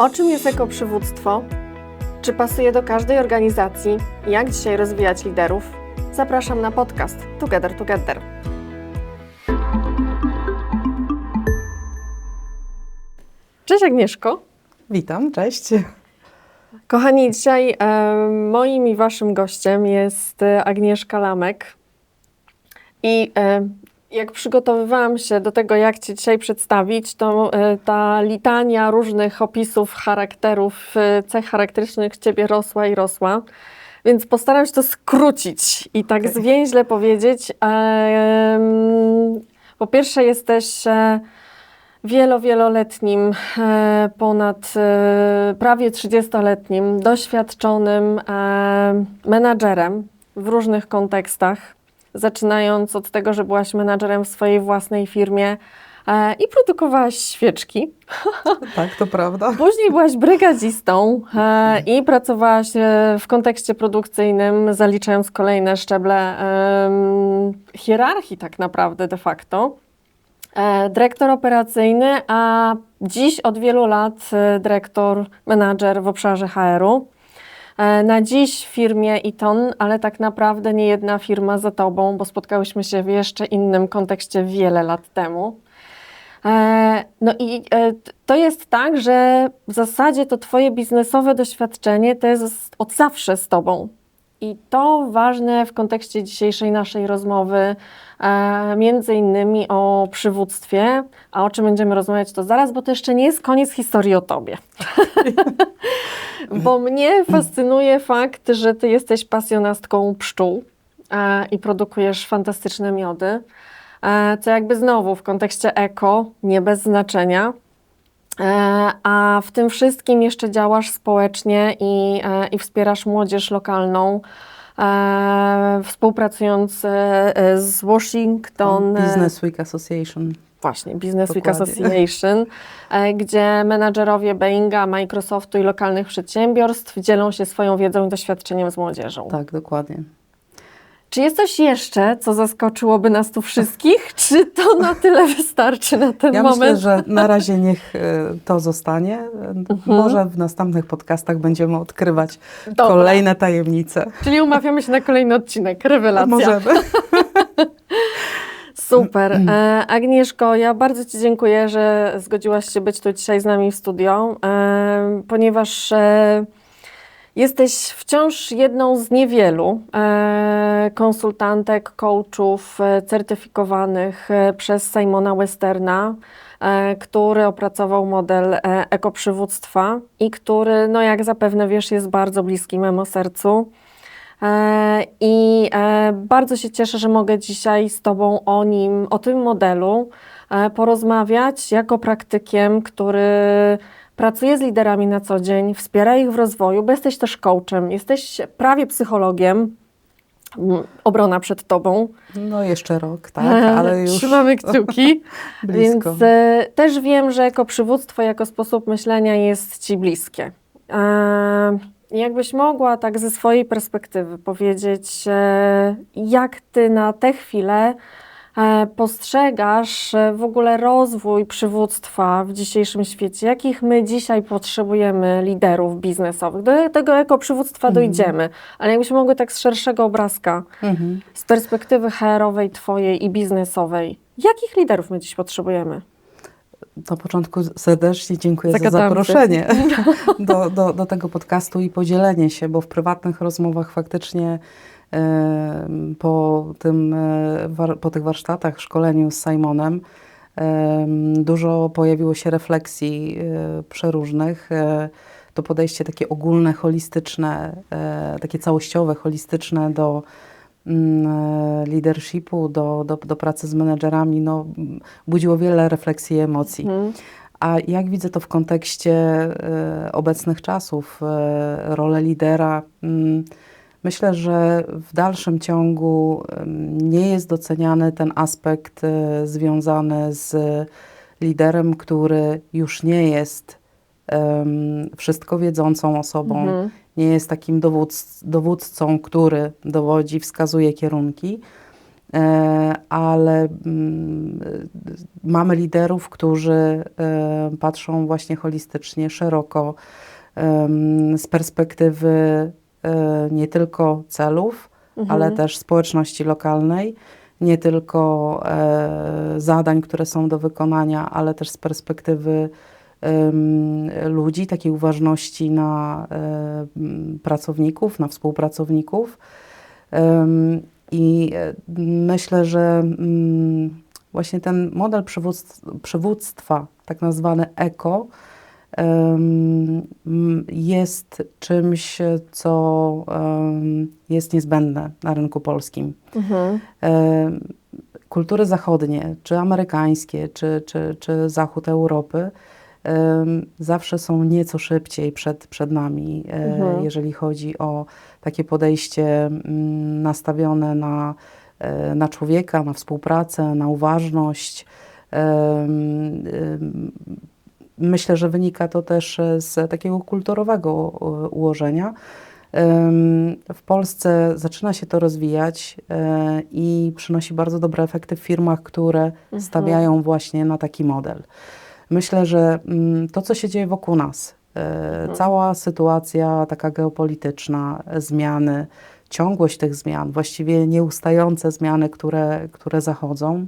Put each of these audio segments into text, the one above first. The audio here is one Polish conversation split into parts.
O czym jest ekoprzywództwo? Czy pasuje do każdej organizacji? Jak dzisiaj rozwijać liderów? Zapraszam na podcast Together Together. Cześć Agnieszko. Witam, cześć. Kochani, dzisiaj moim i waszym gościem jest e, Agnieszka Lamek. I jak przygotowywałam się do tego, jak Cię dzisiaj przedstawić, to e, ta litania różnych opisów charakterów, e, cech charakterystycznych Ciebie rosła i rosła. Więc postaram się to skrócić i tak Okej. zwięźle powiedzieć. Po pierwsze, jesteś e, wielo, wieloletnim, ponad prawie 30-letnim, doświadczonym menadżerem w różnych kontekstach, zaczynając od tego, że byłaś menadżerem w swojej własnej firmie e, i produkowałaś świeczki. Tak, to prawda. Później byłaś brygadzistą e, i pracowałaś e, w kontekście produkcyjnym, zaliczając kolejne szczeble hierarchii tak naprawdę de facto. E, dyrektor operacyjny, a dziś od wielu lat e, dyrektor, menadżer w obszarze HR-u. E, Na dziś w firmie Iton, ale tak naprawdę nie jedna firma za tobą, bo spotkałyśmy się w jeszcze innym kontekście wiele lat temu. E, No i e, to jest tak, że w zasadzie to twoje biznesowe doświadczenie to jest od zawsze z tobą. I to ważne w kontekście dzisiejszej naszej rozmowy, e, między innymi o przywództwie, a o czym będziemy rozmawiać to zaraz, bo to jeszcze nie jest koniec historii o tobie. bo mnie fascynuje fakt, że ty jesteś pasjonastką pszczół e, i produkujesz fantastyczne miody, e, co jakby znowu w kontekście eko nie bez znaczenia. E, A w tym wszystkim jeszcze działasz społecznie i, e, i wspierasz młodzież lokalną, e, współpracując z Washington. Business Week Association. Właśnie, Business Week. Association, gdzie menadżerowie Boeinga, Microsoftu i lokalnych przedsiębiorstw dzielą się swoją wiedzą i doświadczeniem z młodzieżą. Tak, dokładnie. Czy jest coś jeszcze, co zaskoczyłoby nas tu wszystkich? Czy to na tyle wystarczy na ten Ja moment? myślę, że na razie niech e, to zostanie. E, Może w następnych podcastach będziemy odkrywać Dobra. kolejne tajemnice. Czyli umawiamy się na kolejny odcinek. Rewelacja. Możemy. Super. E, Agnieszko, ja bardzo Ci dziękuję, że zgodziłaś się być tu dzisiaj z nami w studio, e, ponieważ jesteś wciąż jedną z niewielu e, konsultantek, coachów e, certyfikowanych e, przez Simona Westerna, który opracował model ekoprzywództwa i który, no jak zapewne wiesz, jest bardzo bliski memu sercu. I bardzo się cieszę, że mogę dzisiaj z Tobą o nim, o tym modelu porozmawiać jako praktykiem, który pracuje z liderami na co dzień, wspiera ich w rozwoju, bo jesteś też coachem, jesteś prawie psychologiem. Mm, Obrona przed Tobą. No jeszcze rok, tak, ale już Trzymamy kciuki. blisko. Więc e, też wiem, że jako przywództwo, jako sposób myślenia jest Ci bliskie. E, jakbyś mogła tak ze swojej perspektywy powiedzieć, e, jak Ty na tę chwilę postrzegasz e, w ogóle rozwój przywództwa w dzisiejszym świecie? Jakich my dzisiaj potrzebujemy liderów biznesowych? Do tego jako przywództwa dojdziemy, ale jakbyśmy mogły tak z szerszego obrazka Mhm. z perspektywy HR-owej, twojej i biznesowej, jakich liderów my dziś potrzebujemy? Na początku serdecznie dziękuję za Zagadamy zaproszenie do, do, do tego podcastu i podzielenie się, bo w prywatnych rozmowach faktycznie e, po, tym, e, po tych warsztatach, szkoleniu z Simonem dużo pojawiło się refleksji e, przeróżnych. E, to podejście takie ogólne, holistyczne, takie całościowe, holistyczne do mm, leadershipu, do, do, do pracy z menedżerami, no, budziło wiele refleksji i emocji. Mhm. A jak widzę to w kontekście obecnych czasów, rolę lidera, mm, myślę, że w dalszym ciągu nie jest doceniany ten aspekt e, związany z liderem, który już nie jest em, wszystko wiedzącą osobą, Mhm. nie jest takim dowódc, dowódcą, który dowodzi, wskazuje kierunki, e, ale mm, mamy liderów, którzy e, patrzą właśnie holistycznie, szeroko, em, z perspektywy e, nie tylko celów, ale też społeczności lokalnej, nie tylko e, zadań, które są do wykonania, ale też z perspektywy ludzi, takiej uważności na e, pracowników, na współpracowników. I e, myślę, że mm, właśnie ten model przywódz- przywództwa, tak nazwany eko, jest czymś, co jest niezbędne na rynku polskim. Mhm. Kultury zachodnie, czy amerykańskie, czy, czy, czy zachód Europy, zawsze są nieco szybciej przed, przed nami, e, Mhm. jeżeli chodzi o takie podejście nastawione na, e, na człowieka, na współpracę, na uważność. Myślę, że wynika to też e, z takiego kulturowego e, ułożenia. W Polsce zaczyna się to rozwijać e, i przynosi bardzo dobre efekty w firmach, które stawiają właśnie na taki model. Myślę, że mm, to, co się dzieje wokół nas, e, cała sytuacja taka geopolityczna, zmiany, ciągłość tych zmian, właściwie nieustające zmiany, które, które zachodzą,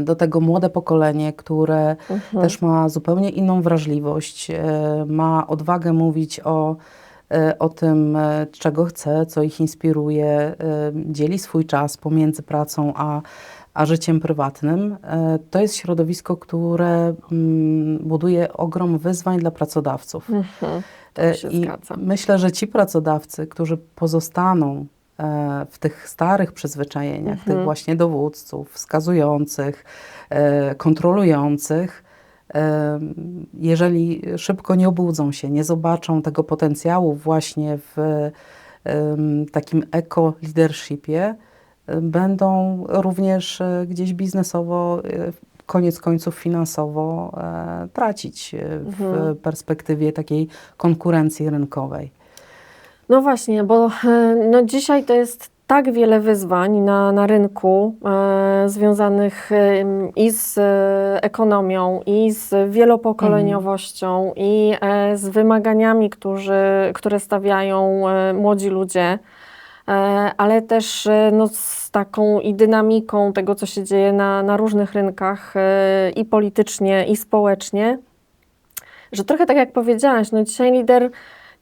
do tego młode pokolenie, które też ma zupełnie inną wrażliwość, e, ma odwagę mówić o, e, o tym, e, czego chce, co ich inspiruje, e, dzieli swój czas pomiędzy pracą a, a życiem prywatnym. E, To jest środowisko, które mm, buduje ogrom wyzwań dla pracodawców. Mhm. E, I zgadza. myślę, że ci pracodawcy, którzy pozostaną e, w tych starych przyzwyczajeniach, Mhm. tych właśnie dowódców, wskazujących, e, kontrolujących, e, jeżeli szybko nie obudzą się, nie zobaczą tego potencjału właśnie w takim eko-leadershipie, e, będą również e, gdzieś biznesowo, e, koniec końców finansowo e, tracić e, w Mhm. perspektywie takiej konkurencji rynkowej. No właśnie, bo e, no dzisiaj to jest tak wiele wyzwań na, na rynku e, związanych i z e, ekonomią, i z wielopokoleniowością, i e, z wymaganiami, którzy, które stawiają e, młodzi ludzie, e, ale też e, no, z taką i dynamiką tego, co się dzieje na, na różnych rynkach e, i politycznie, i społecznie, że trochę tak jak powiedziałaś, no dzisiaj lider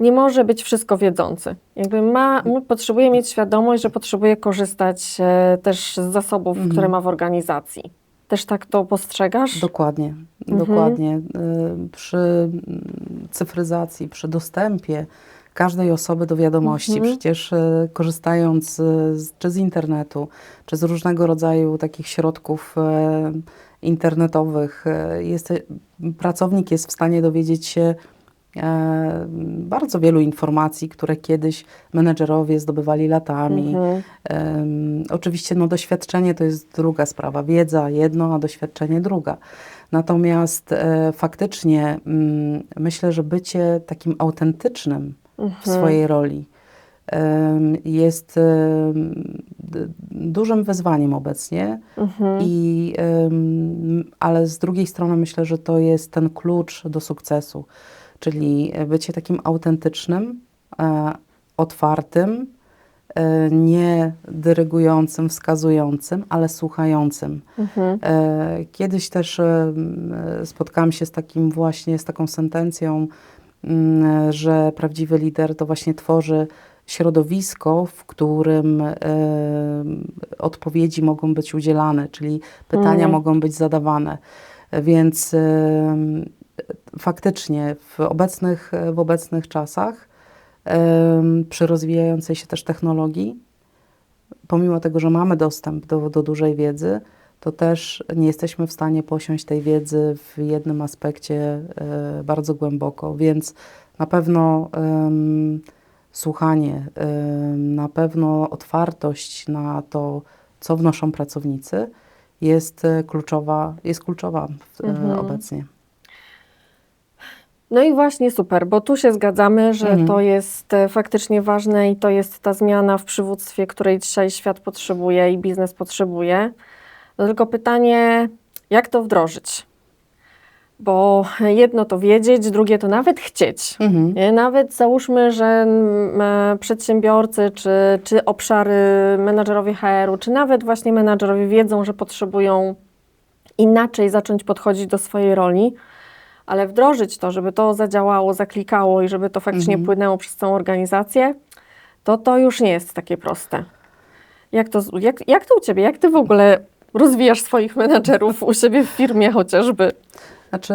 nie może być wszystko wiedzący. Jakby ma, potrzebuje mieć świadomość, że potrzebuje korzystać e, też z zasobów, Mhm. które ma w organizacji. Też tak to postrzegasz? Dokładnie, Mhm. dokładnie. Y, Przy cyfryzacji, przy dostępie każdej osoby do wiadomości, Mhm. przecież y, korzystając z, czy z internetu, czy z różnego rodzaju takich środków e, internetowych, e, jest, pracownik jest w stanie dowiedzieć się e, bardzo wielu informacji, które kiedyś menedżerowie zdobywali latami. Mhm. Oczywiście no, doświadczenie to jest druga sprawa, wiedza jedno, a doświadczenie druga. Natomiast e, faktycznie mm, myślę, że bycie takim autentycznym w Mhm. swojej roli jest dużym wyzwaniem obecnie, Mhm. i, ale z drugiej strony myślę, że to jest ten klucz do sukcesu, czyli bycie takim autentycznym, e, otwartym, e, nie dyrygującym, wskazującym, ale słuchającym. Mhm. E, Kiedyś też spotkałam się z takim właśnie, z taką sentencją, mm, że prawdziwy lider to właśnie tworzy środowisko, w którym odpowiedzi mogą być udzielane, czyli pytania Mhm. mogą być zadawane. Więc faktycznie w obecnych, w obecnych czasach, przy rozwijającej się też technologii, pomimo tego, że mamy dostęp do, do dużej wiedzy, to też nie jesteśmy w stanie posiąść tej wiedzy w jednym aspekcie e, bardzo głęboko, więc na pewno słuchanie, na pewno otwartość na to, co wnoszą pracownicy, jest e, kluczowa, jest kluczowa e, Mhm. obecnie. No i właśnie super, bo tu się zgadzamy, że Mhm. to jest e, faktycznie ważne i to jest ta zmiana w przywództwie, której dzisiaj świat potrzebuje i biznes potrzebuje. No tylko pytanie, jak to wdrożyć? Bo jedno to wiedzieć, drugie to nawet chcieć. Mhm. Nawet załóżmy, że przedsiębiorcy, czy, czy obszary menadżerowie HR-u, czy nawet właśnie menadżerowie wiedzą, że potrzebują inaczej zacząć podchodzić do swojej roli, ale wdrożyć to, żeby to zadziałało, zaklikało i żeby to faktycznie Mhm. płynęło przez całą organizację, to to już nie jest takie proste. Jak to, jak, jak to u Ciebie? Jak Ty w ogóle rozwijasz swoich menadżerów u siebie w firmie chociażby? Znaczy,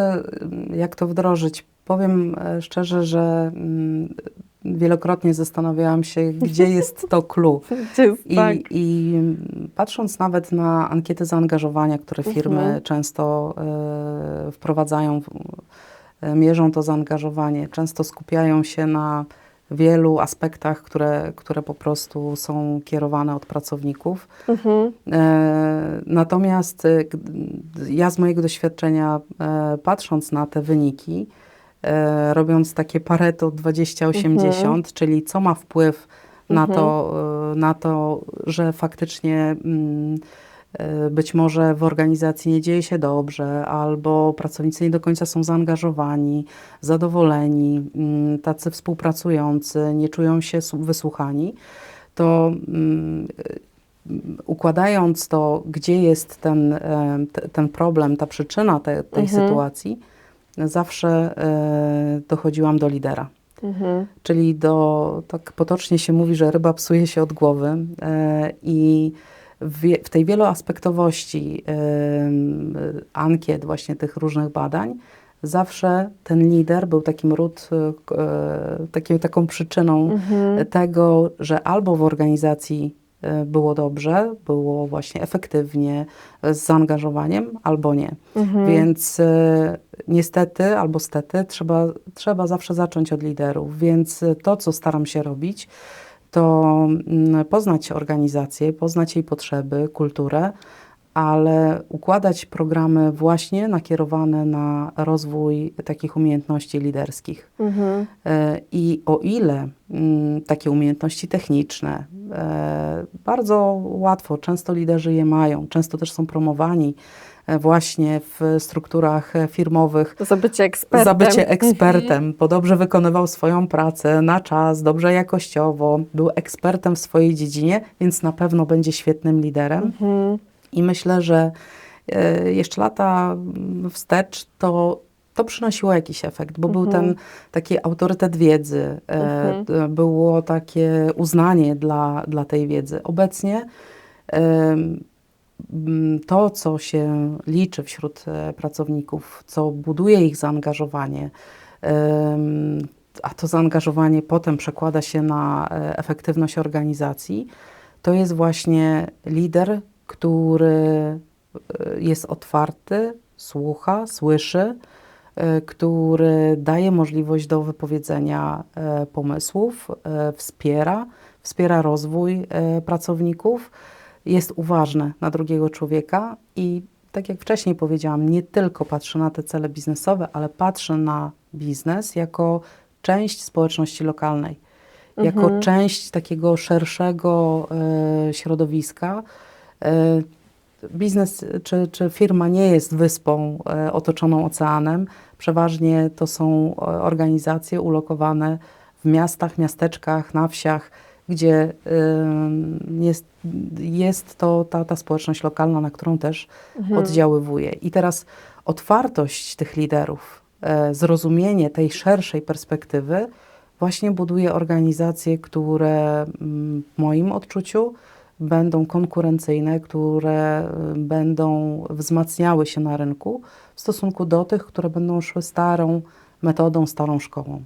jak to wdrożyć? Powiem e, szczerze, że mm, wielokrotnie zastanawiałam się, gdzie jest to clue. I, tak? I patrząc nawet na ankiety zaangażowania, które firmy Mhm. często e, wprowadzają, e, mierzą to zaangażowanie, często skupiają się na wielu aspektach, które, które po prostu są kierowane od pracowników. Mhm. E, Natomiast e, ja z mojego doświadczenia, e, patrząc na te wyniki, robiąc takie Pareto 20-80, czyli co ma wpływ na, Mhm. to, e, na to, że faktycznie mm, e, być może w organizacji nie dzieje się dobrze, albo pracownicy nie do końca są zaangażowani, zadowoleni, mm, tacy współpracujący, nie czują się wysłuchani, to mm, układając to, gdzie jest ten, e, te- ten problem, ta przyczyna te, tej Mhm. sytuacji, zawsze e, dochodziłam do lidera. Mhm. Czyli do, tak potocznie się mówi, że ryba psuje się od głowy e, i w, tej wieloaspektowości ankiet, właśnie tych różnych badań, zawsze ten lider był takim ród, e, takim, taką przyczyną Mhm. tego, że albo w organizacji było dobrze, było właśnie efektywnie, z zaangażowaniem, albo nie. Mhm. Więc e, niestety albo stety trzeba, trzeba zawsze zacząć od liderów. Więc e, to, co staram się robić, to mm, poznać organizację, poznać jej potrzeby, kulturę, ale układać programy właśnie nakierowane na rozwój takich umiejętności liderskich. Mhm. E, I o ile mm, takie umiejętności techniczne e, bardzo łatwo, często liderzy je mają, często też są promowani e, właśnie w strukturach firmowych To za bycie ekspertem. za bycie ekspertem, bo dobrze wykonywał swoją pracę na czas, dobrze jakościowo, był ekspertem w swojej dziedzinie, więc na pewno będzie świetnym liderem. Mhm. I myślę, że e, jeszcze lata wstecz to, to przynosiło jakiś efekt, bo był Mhm. ten taki autorytet wiedzy, e, Mhm. było takie uznanie dla, dla tej wiedzy. Obecnie to, co się liczy wśród e, pracowników, co buduje ich zaangażowanie, a to zaangażowanie potem przekłada się na efektywność organizacji, to jest właśnie lider, który e, jest otwarty, słucha, słyszy, e, który daje możliwość do wypowiedzenia e, pomysłów, wspiera, wspiera rozwój pracowników, jest uważny na drugiego człowieka i tak jak wcześniej powiedziałam, nie tylko patrzy na te cele biznesowe, ale patrzy na biznes jako część społeczności lokalnej, jako Mhm. część takiego szerszego środowiska. E, biznes czy, czy firma nie jest wyspą e, otoczoną oceanem. Przeważnie to są e, organizacje ulokowane w miastach, miasteczkach, na wsiach, gdzie jest, jest to ta, ta społeczność lokalna, na którą też Mhm. oddziaływuje. I teraz otwartość tych liderów, zrozumienie tej szerszej perspektywy właśnie buduje organizacje, które mm, w moim odczuciu będą konkurencyjne, które y, będą wzmacniały się na rynku w stosunku do tych, które będą szły starą metodą, starą szkołą.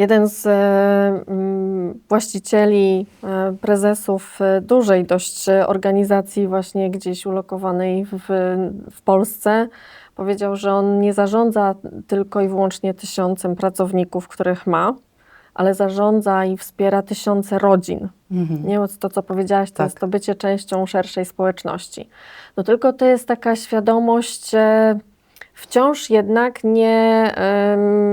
Jeden z e, mm, właścicieli, e, prezesów e, dużej dość organizacji właśnie gdzieś ulokowanej w, w Polsce powiedział, że on nie zarządza tylko i wyłącznie tysiącem pracowników, których ma, ale zarządza i wspiera tysiące rodzin. Mhm. Nie to, co powiedziałaś, to Tak. jest to bycie częścią szerszej społeczności. No tylko to jest taka świadomość e, wciąż jednak nie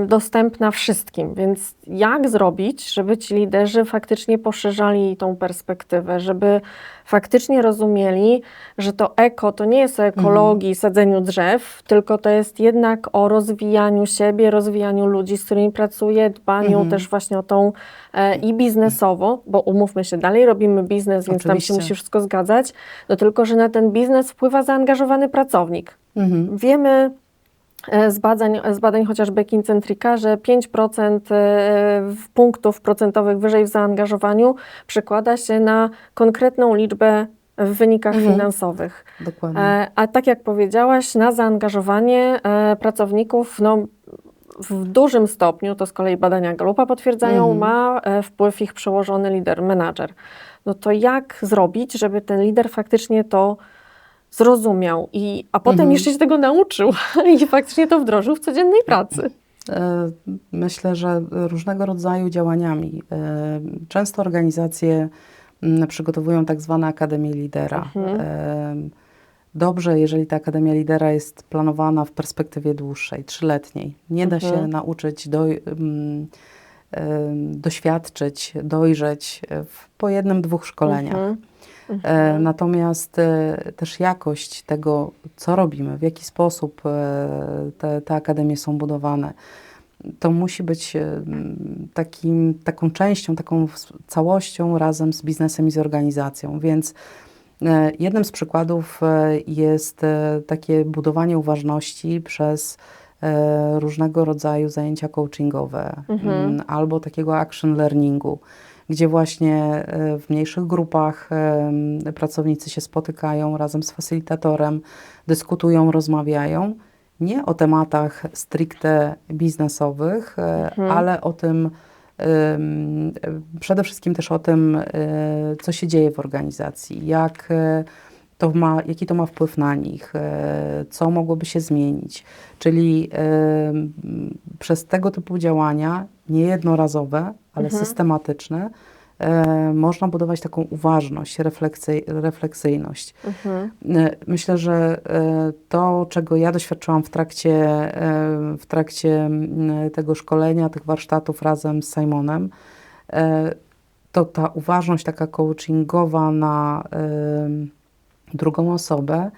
dostępna wszystkim. Więc jak zrobić, żeby ci liderzy faktycznie poszerzali tą perspektywę, żeby faktycznie rozumieli, że to eko to nie jest o ekologii, sadzeniu drzew, tylko to jest jednak o rozwijaniu siebie, rozwijaniu ludzi, z którymi pracuję, dbaniu Mhm. też właśnie o tą e, i biznesowo, bo umówmy się, dalej robimy biznes, więc tam się Oczywiście. musi wszystko zgadzać, no tylko, że na ten biznes wpływa zaangażowany pracownik. Mhm. Wiemy z badań, z badań chociażby Kincentrika, że 5% e, punktów procentowych wyżej w zaangażowaniu przekłada się na konkretną liczbę w wynikach Mhm. finansowych. Dokładnie. E, A tak jak powiedziałaś, na zaangażowanie e, pracowników no, w dużym stopniu, to z kolei badania Galupa potwierdzają, Mhm. ma e, wpływ ich przełożony lider, menadżer. No to jak zrobić, żeby ten lider faktycznie to zrozumiał, i, a potem Mhm. jeszcze się tego nauczył i faktycznie to wdrożył w codziennej pracy? E, Myślę, że różnego rodzaju działaniami. E, Często organizacje mm, przygotowują tak zwane Akademie Lidera. Mhm. E, Dobrze, jeżeli ta Akademia Lidera jest planowana w perspektywie dłuższej, trzyletniej. Nie da się Mhm. nauczyć, do, mm, doświadczyć, dojrzeć w, po jednym, dwóch szkoleniach. Mhm. E, Natomiast e, też jakość tego, co robimy, w jaki sposób e, te, te akademie są budowane, to musi być takim, taką częścią, taką całością razem z biznesem i z organizacją. Więc jednym z przykładów jest takie budowanie uważności przez różnego rodzaju zajęcia coachingowe Mhm. albo takiego action learningu gdzie właśnie e, w mniejszych grupach pracownicy się spotykają razem z facylitatorem, dyskutują, rozmawiają. Nie o tematach stricte biznesowych, e, Mhm. ale o tym, przede wszystkim też o tym, e, co się dzieje w organizacji, jak to ma, jaki to ma wpływ na nich, e, co mogłoby się zmienić. Czyli em, przez tego typu działania, niejednorazowe, ale Mhm. systematyczne, e, można budować taką uważność, refleksy, refleksyjność. Mhm. E, Myślę, że e, to, czego ja doświadczyłam w trakcie, e, w trakcie tego szkolenia, tych warsztatów razem z Simonem, e, to ta uważność taka coachingowa na drugą osobę,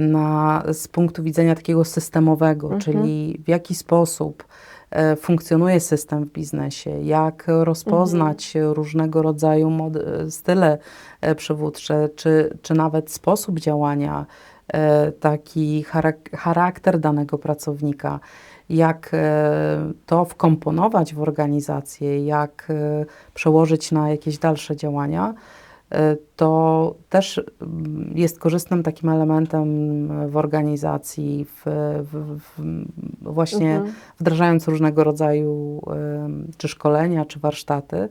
na, z punktu widzenia takiego systemowego, Mhm. czyli w jaki sposób e, funkcjonuje system w biznesie, jak rozpoznać różnego rodzaju mod- style e, przywódcze, czy, czy nawet sposób działania, e, taki charak- charakter danego pracownika, jak e, to wkomponować w organizację, jak e, przełożyć na jakieś dalsze działania, e, to też jest korzystnym takim elementem w organizacji, w, w, w, właśnie Mhm. wdrażając różnego rodzaju czy szkolenia, czy warsztaty.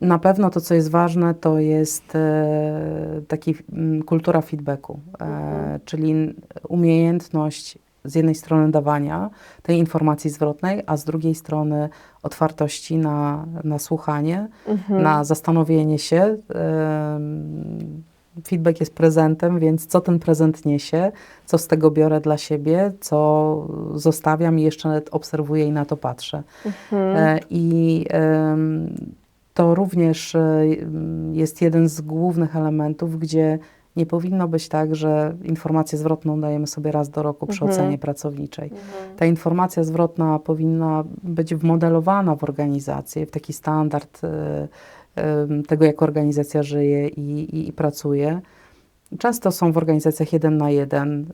Na pewno to, co jest ważne, to jest e, taki mm, kultura feedbacku, e, Mhm. czyli umiejętność z jednej strony dawania tej informacji zwrotnej, a z drugiej strony otwartości na, na słuchanie, Mhm. na zastanowienie się. Feedback jest prezentem, więc co ten prezent niesie, co z tego biorę dla siebie, co zostawiam i jeszcze obserwuję i na to patrzę. Mhm. E, I to również e, jest jeden z głównych elementów, gdzie nie powinno być tak, że informację zwrotną dajemy sobie raz do roku przy Mhm. ocenie pracowniczej. Mhm. Ta informacja zwrotna powinna być wmodelowana w organizację, w taki standard e, em, tego, jak organizacja żyje i, i, i pracuje. Często są w organizacjach jeden na jeden,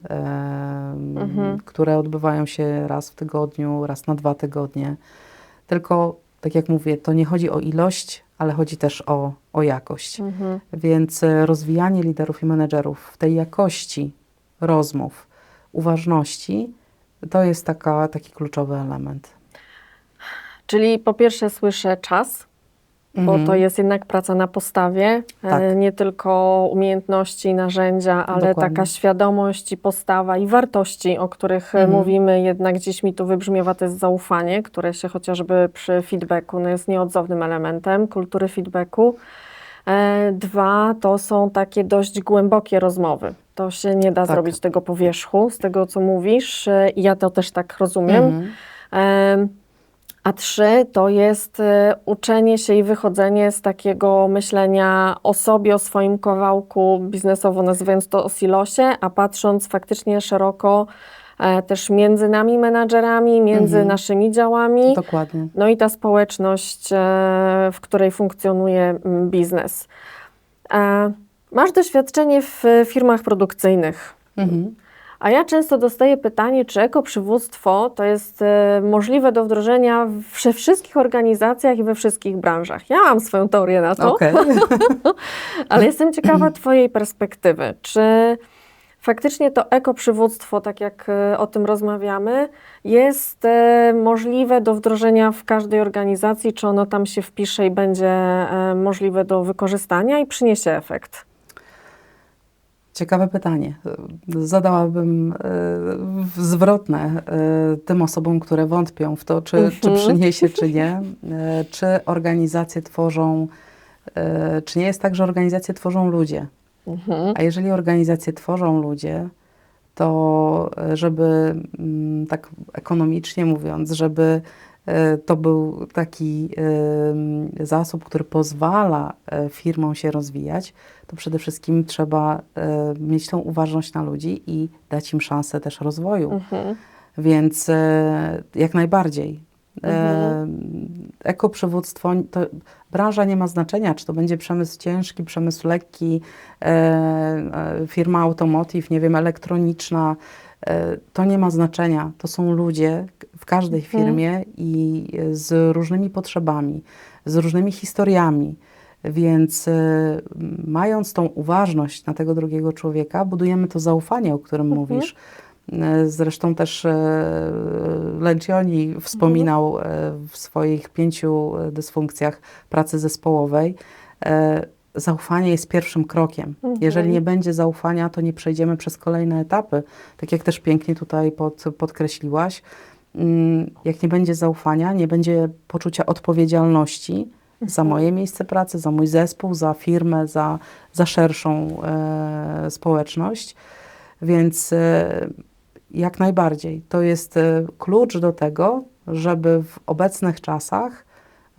Mhm. które odbywają się raz w tygodniu, raz na dwa tygodnie. Tylko, tak jak mówię, to nie chodzi o ilość, ale chodzi też o, o jakość. Mhm. Więc e, rozwijanie liderów i menedżerów w tej jakości rozmów, uważności, to jest taka, taki kluczowy element. Czyli po pierwsze słyszę czas, bo Mhm. to jest jednak praca na postawie, Tak. e, nie tylko umiejętności, narzędzia, ale Dokładnie. taka świadomość i postawa i wartości, o których e, Mhm. mówimy, jednak gdzieś mi tu wybrzmiewa, to jest zaufanie, które się chociażby przy feedbacku no jest nieodzownym elementem kultury feedbacku. E, Dwa to są takie dość głębokie rozmowy. To się nie da Tak. zrobić tego po wierzchu, z tego co mówisz. I ja to też tak rozumiem. Mhm. A trzy to jest e, uczenie się i wychodzenie z takiego myślenia o sobie, o swoim kawałku biznesowo, nazywając to o silosie, a patrząc faktycznie szeroko e, też między nami menadżerami, między Mhm. naszymi działami. Dokładnie. No i ta społeczność, e, w której funkcjonuje biznes. E, Masz doświadczenie w firmach produkcyjnych. Mhm. A ja często dostaję pytanie, czy ekoprzywództwo to jest e, możliwe do wdrożenia we wszystkich organizacjach i we wszystkich branżach. Ja mam swoją teorię na to, Okej. ale jestem ciekawa Twojej perspektywy. Czy faktycznie to ekoprzywództwo, tak jak e, o tym rozmawiamy, jest e, możliwe do wdrożenia w każdej organizacji? Czy ono tam się wpisze i będzie możliwe do wykorzystania i przyniesie efekt? Ciekawe pytanie. Zadałabym e, zwrotne e, tym osobom, które wątpią w to, czy, czy Mhm. przyniesie, czy nie. E, Czy organizacje tworzą, czy nie jest tak, że organizacje tworzą ludzie. Mhm. A jeżeli organizacje tworzą ludzie, to żeby, mm, tak ekonomicznie mówiąc, żeby to był taki zasób, który pozwala e, firmom się rozwijać, to przede wszystkim trzeba e, mieć tą uważność na ludzi i dać im szansę też rozwoju. Mhm. Więc e, jak najbardziej. E, Mhm. ekoprzywództwo, to branża nie ma znaczenia, czy to będzie przemysł ciężki, przemysł lekki, e, e, firma automotive, nie wiem, elektroniczna. E, to nie ma znaczenia. To są ludzie w każdej Mhm. firmie i z różnymi potrzebami, z różnymi historiami. Więc e, mając tą uważność na tego drugiego człowieka, budujemy to zaufanie, o którym Mhm. mówisz. E, Zresztą też Lencioni wspominał w swoich pięciu dysfunkcjach pracy zespołowej. Zaufanie jest pierwszym krokiem. Mhm. Jeżeli nie będzie zaufania, to nie przejdziemy przez kolejne etapy. Tak jak też pięknie tutaj pod, podkreśliłaś. Mm, Jak nie będzie zaufania, nie będzie poczucia odpowiedzialności za moje miejsce pracy, za mój zespół, za firmę, za, za szerszą e, społeczność. Więc e, jak najbardziej to jest e, klucz do tego, żeby w obecnych czasach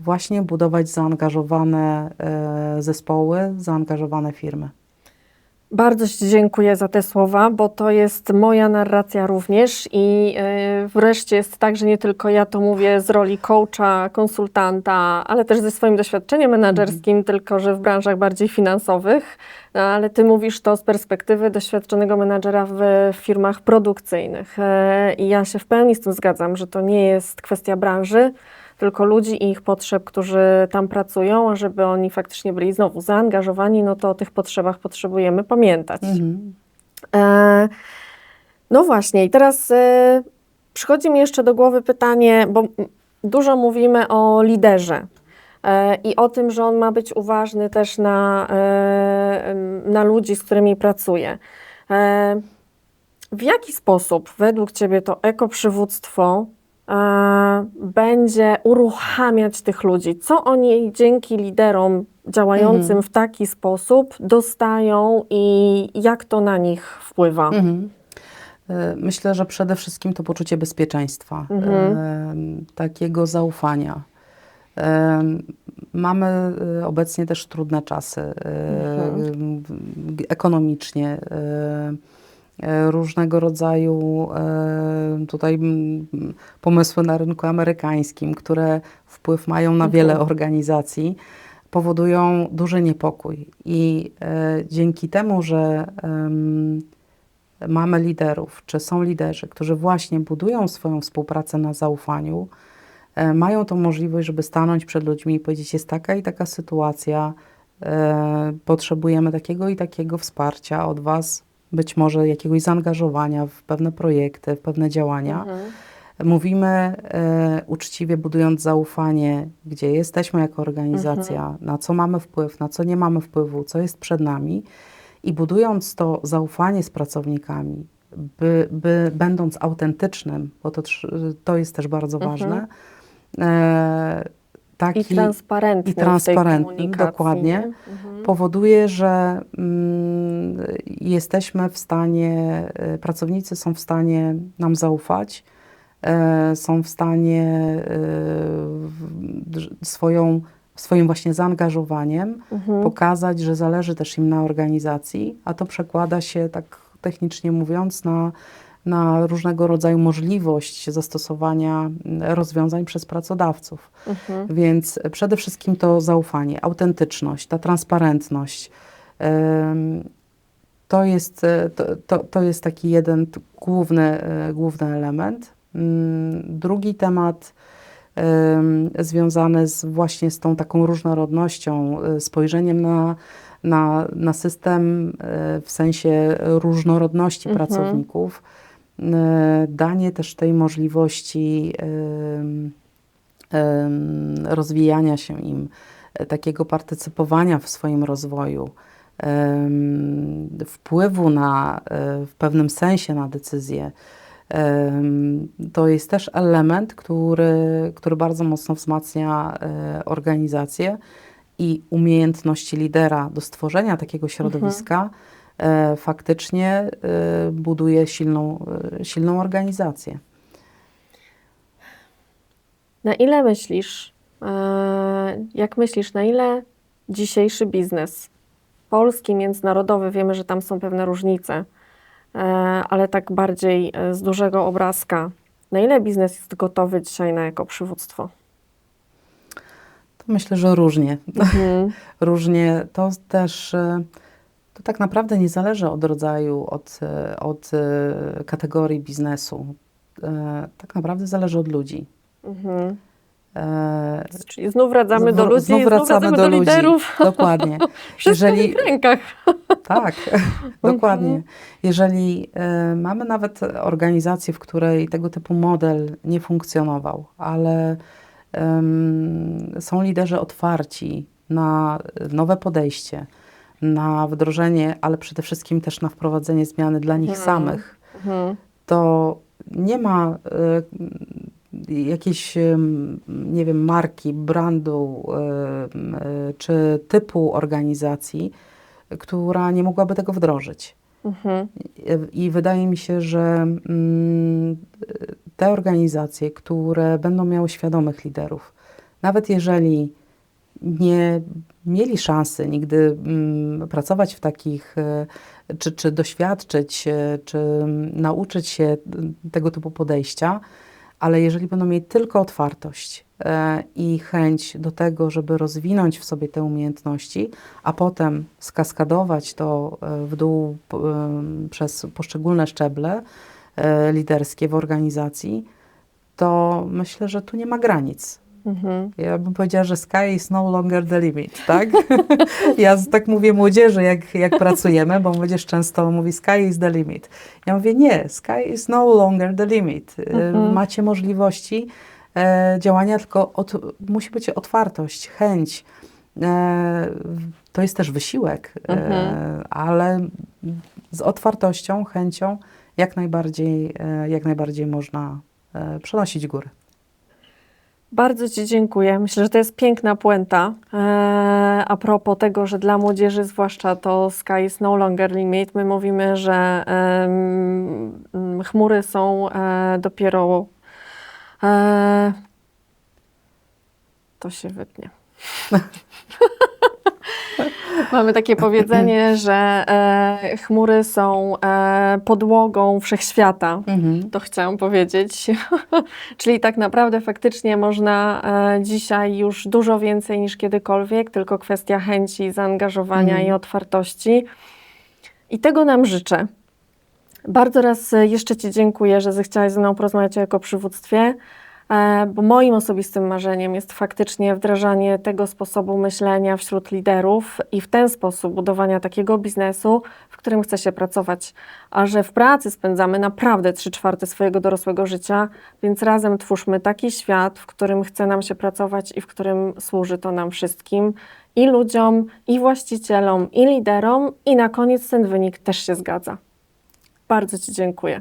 właśnie budować zaangażowane e, zespoły, zaangażowane firmy. Bardzo Ci dziękuję za te słowa, bo to jest moja narracja również i yy, wreszcie jest tak, że nie tylko ja to mówię z roli coacha, konsultanta, ale też ze swoim doświadczeniem menedżerskim, tylko że w branżach bardziej finansowych, no, ale Ty mówisz to z perspektywy doświadczonego menadżera w firmach produkcyjnych i ja się w pełni z tym zgadzam, że to nie jest kwestia branży, tylko ludzi i ich potrzeb, którzy tam pracują, a żeby oni faktycznie byli znowu zaangażowani, no to o tych potrzebach potrzebujemy pamiętać. E, no właśnie, i teraz e, przychodzi mi jeszcze do głowy pytanie, bo dużo mówimy o liderze. e, I o tym, że on ma być uważny też na, e, na ludzi, z którymi pracuje. E, w jaki sposób według Ciebie to ekoprzywództwo będzie uruchamiać tych ludzi? Co oni dzięki liderom działającym w taki sposób dostają i jak to na nich wpływa? Mhm. E, Myślę, że przede wszystkim to poczucie bezpieczeństwa, Mhm. e, takiego zaufania. E, Mamy e, obecnie też trudne czasy e, g- ekonomicznie. E, Różnego rodzaju e, tutaj pomysły na rynku amerykańskim, które wpływ mają na wiele organizacji, powodują duży niepokój. I e, dzięki temu, że mamy liderów, czy są liderzy, którzy właśnie budują swoją współpracę na zaufaniu, mają tą możliwość, żeby stanąć przed ludźmi i powiedzieć, jest taka i taka sytuacja, potrzebujemy takiego i takiego wsparcia od Was, być może jakiegoś zaangażowania w pewne projekty, w pewne działania. Mhm. Mówimy e, uczciwie, budując zaufanie, gdzie jesteśmy jako organizacja, na co mamy wpływ, na co nie mamy wpływu, co jest przed nami i budując to zaufanie z pracownikami, by, by będąc autentycznym, bo to, to jest też bardzo Mhm. ważne, e, taki I transparentny i transparentny, dokładnie. nie? Mhm. powoduje, że mm, jesteśmy w stanie, y, pracownicy są w stanie nam zaufać, e, są w stanie e, swoją, swoim właśnie zaangażowaniem Mhm. pokazać, że zależy też im na organizacji, a to przekłada się, tak technicznie mówiąc, na, na różnego rodzaju możliwość zastosowania mm, rozwiązań przez pracodawców. Mhm. Więc przede wszystkim to zaufanie, autentyczność, ta transparentność. To jest, e, to, to, to jest taki jeden główny, e, główny element. Mm, Drugi temat em, związany z właśnie z tą taką różnorodnością, e, spojrzeniem na, na, na system w sensie różnorodności Mhm. pracowników, danie też tej możliwości em, em, rozwijania się im, takiego partycypowania w swoim rozwoju, wpływu na, w pewnym sensie na decyzje. To jest też element, który, który bardzo mocno wzmacnia organizację i umiejętności lidera do stworzenia takiego środowiska e, faktycznie e, buduje silną, e, silną organizację. Na ile myślisz, e, jak myślisz, na ile dzisiejszy biznes, polski, międzynarodowy, wiemy, że tam są pewne różnice, e, ale tak bardziej e, z dużego obrazka, na ile biznes jest gotowy dzisiaj na ekoprzywództwo? To myślę, że różnie. Mhm. Różnie to też, e, to tak naprawdę nie zależy od rodzaju, od, e, od e, kategorii biznesu. E, Tak naprawdę zależy od ludzi. Mhm. E, Czyli znów wracamy do Znów- ludzi, znów wracamy do do, ludzi. liderów. Dokładnie. Wszystko Jeżeli- w rękach. Tak, dokładnie. Jeżeli e, mamy nawet organizację, w której tego typu model nie funkcjonował, ale em, są liderzy otwarci na nowe podejście, na wdrożenie, ale przede wszystkim też na wprowadzenie zmiany dla nich Mhm. samych, Mhm. to nie ma e, jakiejś, nie wiem, marki, brandu em, e, czy typu organizacji, która nie mogłaby tego wdrożyć. Mhm. I wydaje mi się, że mm, te organizacje, które będą miały świadomych liderów, nawet jeżeli nie mieli szansy nigdy mm, pracować w takich, e, czy, czy doświadczyć, e, czy nauczyć się mm, tego typu podejścia, ale jeżeli będą mieli tylko otwartość e, i chęć do tego, żeby rozwinąć w sobie te umiejętności, a potem skaskadować to e, w dół przez poszczególne szczeble e, liderskie w organizacji, to myślę, że tu nie ma granic. Mhm. Ja bym powiedziała, że sky is no longer the limit, tak? ja tak mówię młodzieży, jak, jak pracujemy, bo młodzież często mówi sky is the limit. Ja mówię, nie, sky is no longer the limit. E, Mhm. Macie możliwości e, działania, tylko od, musi być otwartość, chęć. E, to jest też wysiłek, e, Mhm. ale z otwartością, chęcią jak najbardziej, e, jak najbardziej można e, przenosić góry. Bardzo Ci dziękuję. Myślę, że to jest piękna puenta. Eee, a propos tego, że dla młodzieży zwłaszcza to sky is no longer limit. My mówimy, że mm, chmury są e, dopiero... E, to się wytnie. Mamy takie powiedzenie, że e, chmury są e, podłogą wszechświata. Mhm. To chciałam powiedzieć. Czyli tak naprawdę faktycznie można e, dzisiaj już dużo więcej niż kiedykolwiek, tylko kwestia chęci, zaangażowania Mhm. i otwartości. I tego nam życzę. Bardzo raz jeszcze Ci dziękuję, że zechciałaś ze mną porozmawiać o ekoprzywództwie, e, bo moim osobistym marzeniem jest faktycznie wdrażanie tego sposobu myślenia wśród liderów i w ten sposób budowania takiego biznesu, w którym chce się pracować. A że w pracy spędzamy naprawdę 3 czwarte swojego dorosłego życia, więc razem twórzmy taki świat, w którym chce nam się pracować i w którym służy to nam wszystkim i ludziom, i właścicielom, i liderom, i na koniec ten wynik też się zgadza. Bardzo Ci dziękuję.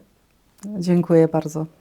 Dziękuję bardzo.